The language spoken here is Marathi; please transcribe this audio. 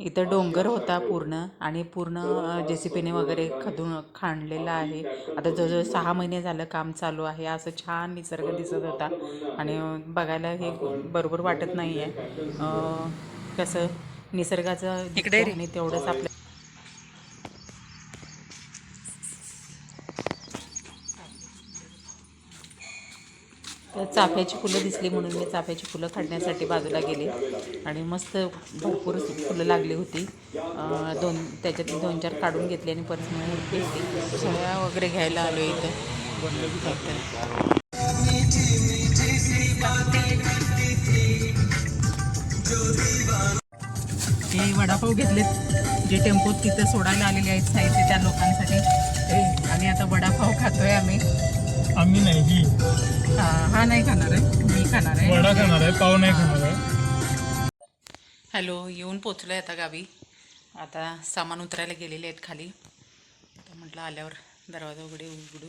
इथं डोंगर होता पूर्ण आणि पूर्ण जे सी पीने वगैरे खदून खाणलेलं आहे. आता जवळजवळ सहा महिने झालं काम चालू आहे. असं छान निसर्ग दिसत होता. आणि बघायला हे बरोबर वाटत नाही आहे कसं निसर्गाचं आणि तेवढंच आपलं तर चाफ्याची फुलं दिसली म्हणून मी चाफ्याची फुलं काढण्यासाठी बाजूला गेले. आणि मस्त भरपूर फुलं लागली होती. दोन त्याच्यातली दोन चार काढून घेतली आणि परत मग घेतली सगळ्या वगैरे घ्यायला आलो इथं. हे वडापाव घेतलेत. जे टेम्पोत तिथं सोडायला आलेले आहेत साहित्य त्या लोकांसाठी. आणि आता वडापाव खातोय आम्ही. आम्ही नाही ही नाही खाणार आहे मी खाणार आहे. वडा खाणार आहे पाव नाही खाणार आहे. हॅलो येऊन पोचलो आहे आता गावी. आता सामान उतरायला गेलेले आहेत खाली. आता म्हटलं आल्यावर दरवाजा उघडे उघडू.